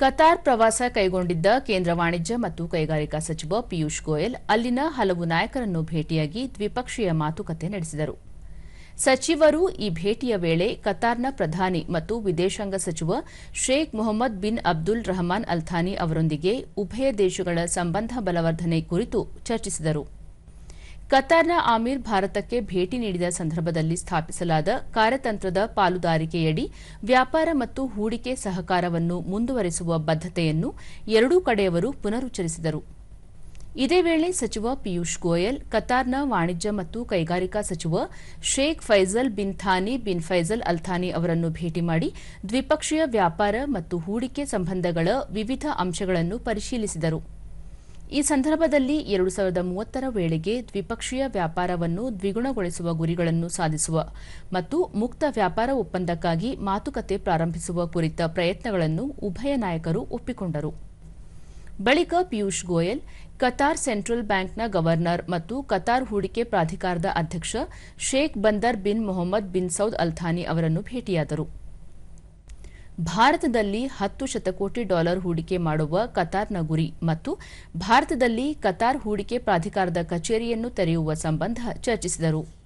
Qatar ಪ್ರವಾಸ ಕೈಗೊಂಡಿದ್ದ ಕೇಂದ್ರ ವಾಣಿಜ್ಯ ಮತ್ತು ಕೈಗಾರಿಕಾ ಸಚಿವ ಪಿಯೂಷ್ ಗೋಯಲ್ ಅಲ್ಲಿನ ಹಲವು ನಾಯಕರನ್ನು ಭೇಟಿಯಾಗಿ ದ್ವಿಪಕ್ಷೀಯ ಮಾತುಕತೆ ನಡೆಸಿದರು. ಸಚಿವರು ಈ ಭೇಟಿಯ ವೇಳೆ ಕತಾರ್ನ ಪ್ರಧಾನಿ ಮತ್ತು ವಿದೇಶಾಂಗ ಸಚಿವ Sheikh Mohammed bin Abdul Rahman Al Thani ಅವರೊಂದಿಗೆ ಉಭಯ ದೇಶಗಳ ಸಂಬಂಧ ಬಲವರ್ಧನೆ ಕುರಿತು ಚರ್ಚಿಸಿದರು. ಕತಾರ್ನ ಆಮೀರ್ ಭಾರತಕ್ಕೆ ಭೇಟಿ ನೀಡಿದ ಸಂದರ್ಭದಲ್ಲಿ ಸ್ಥಾಪಿಸಲಾದ ಕಾರ್ಯತಂತ್ರದ ಪಾಲುದಾರಿಕೆಯಡಿ ವ್ಯಾಪಾರ ಮತ್ತು ಹೂಡಿಕೆ ಸಹಕಾರವನ್ನು ಮುಂದುವರೆಸುವ ಬದ್ಧತೆಯನ್ನು ಎರಡೂ ಕಡೆಯವರು ಪುನರುಚ್ಚರಿಸಿದರು. ಇದೇ ವೇಳೆ ಸಚಿವ ಪಿಯೂಷ್ ಗೋಯಲ್, ಕತಾರ್ನ ವಾಣಿಜ್ಯ ಮತ್ತು ಕೈಗಾರಿಕಾ ಸಚಿವ Sheikh Faisal bin Thani bin Faisal Al Thani ಅವರನ್ನು ಭೇಟಿ ಮಾಡಿ ದ್ವಿಪಕ್ಷೀಯ ವ್ಯಾಪಾರ ಮತ್ತು ಹೂಡಿಕೆ ಸಂಬಂಧಗಳ ವಿವಿಧ ಅಂಶಗಳನ್ನು ಪರಿಶೀಲಿಸಿದರು. ಈ ಸಂದರ್ಭದಲ್ಲಿ ಎರಡು ಸಾವಿರದ ಮೂವತ್ತರ ವೇಳೆಗೆ ದ್ವಿಪಕ್ಷೀಯ ವ್ಯಾಪಾರವನ್ನು ದ್ವಿಗುಣಗೊಳಿಸುವ ಗುರಿಗಳನ್ನು ಸಾಧಿಸುವ ಮತ್ತು ಮುಕ್ತ ವ್ಯಾಪಾರ ಒಪ್ಪಂದಕ್ಕಾಗಿ ಮಾತುಕತೆ ಪ್ರಾರಂಭಿಸುವ ಕುರಿತ ಪ್ರಯತ್ನಗಳನ್ನು ಉಭಯ ನಾಯಕರು ಒಪ್ಪಿಕೊಂಡರು. ಬಳಿಕ ಪಿಯೂಷ್ ಗೋಯಲ್, ಕತಾರ್ ಸೆಂಟ್ರಲ್ ಬ್ಯಾಂಕ್ನ ಗವರ್ನರ್ ಮತ್ತು ಕತಾರ್ ಹೂಡಿಕೆ ಪ್ರಾಧಿಕಾರದ ಅಧ್ಯಕ್ಷ Sheikh Bandar bin Mohammed bin Saud Al Thani ಅವರನ್ನು ಭೇಟಿಯಾದರು. ಭಾರತದಲ್ಲಿ ಹತ್ತು ಶತಕೋಟಿ ಡಾಲರ್ ಹೂಡಿಕೆ ಮಾಡುವ ಕತಾರ್ನ ಗುರಿ ಮತ್ತು ಭಾರತದಲ್ಲಿ ಕತಾರ್ ಹೂಡಿಕೆ ಪ್ರಾಧಿಕಾರದ ಕಚೇರಿಯನ್ನು ತೆರೆಯುವ ಸಂಬಂಧ ಚರ್ಚಿಸಿದರು.